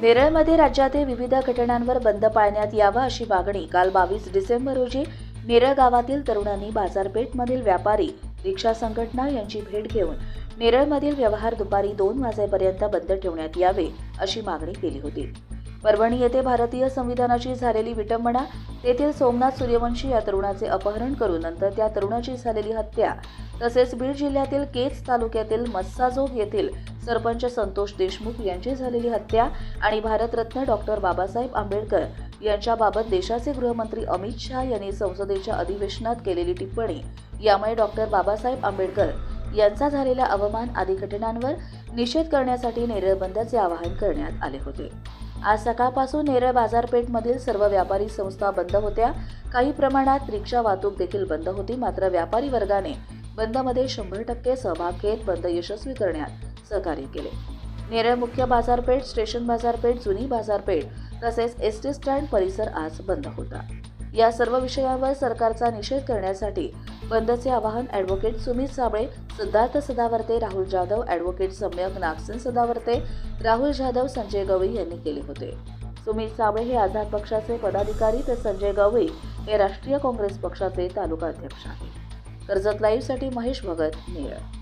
नेरळमध्ये राज्यातील विविध घटनांवर बंद पाळण्यात यावा अशी मागणी काल बावीस डिसेंबर रोजी नेरळ गावातील तरुणांनी बाजारपेठमधील व्यापारी रिक्षा संघटना यांची भेट घेऊन नेरळमधील व्यवहार दुपारी दोन वाजेपर्यंत बंद ठेवण्यात यावे अशी मागणी केली होती. परभणी येथे भारतीय संविधानाची झालेली विटंबना तेथील सोमनाथ सूर्यवंशी या तरुणाचे अपहरण करून नंतर त्या तरुणाची झालेली हत्या तसेच बीड जिल्ह्यातील केज तालुक्यातील मस्साजोग येथील सरपंच संतोष देशमुख यांची झालेली हत्या आणि भारतरत्न डॉक्टर बाबासाहेब आंबेडकर यांच्याबाबत देशाचे गृहमंत्री अमित शहा यांनी संसदेच्या अधिवेशनात केलेली टिप्पणी. यामुळे डॉक्टर बाबासाहेब आंबेडकर यांचा झालेला अवमान आदी घटनांवर निषेध करण्यासाठी नेरळ बंदचे आवाहन करण्यात आले होते. आज सकाळपासून नेरळ बाजारपेठमधील सर्व व्यापारी संस्था बंद होत्या. काही प्रमाणात रिक्षा वाहतूक देखील बंद होती मात्र व्यापारी वर्गाने बंदमध्ये शंभर टक्के सहभाग घेत बंद यशस्वी करण्यात सहकार्य केले. नेरळ मुख्य बाजारपेठ स्टेशन बाजारपेठ जुनी बाजारपेठ तसेच एस टी स्टँड परिसर आज बंद होता. या सर्व विषयांवर सरकारचा निषेध करण्यासाठी बंदचे आवाहन ॲडव्होकेट सुमित साबळे सिद्धार्थ सदावर्ते राहुल जाधव ॲडव्होकेट सम्यक नागसेन सदावर्ते राहुल जाधव संजय गवई यांनी केले होते. सुमित साबळे हे आझाद पक्षाचे पदाधिकारी तर संजय गवई हे राष्ट्रीय काँग्रेस पक्षाचे तालुका अध्यक्ष आहेत. कर्जत लाईव्हसाठी महेश भगत नेरळ.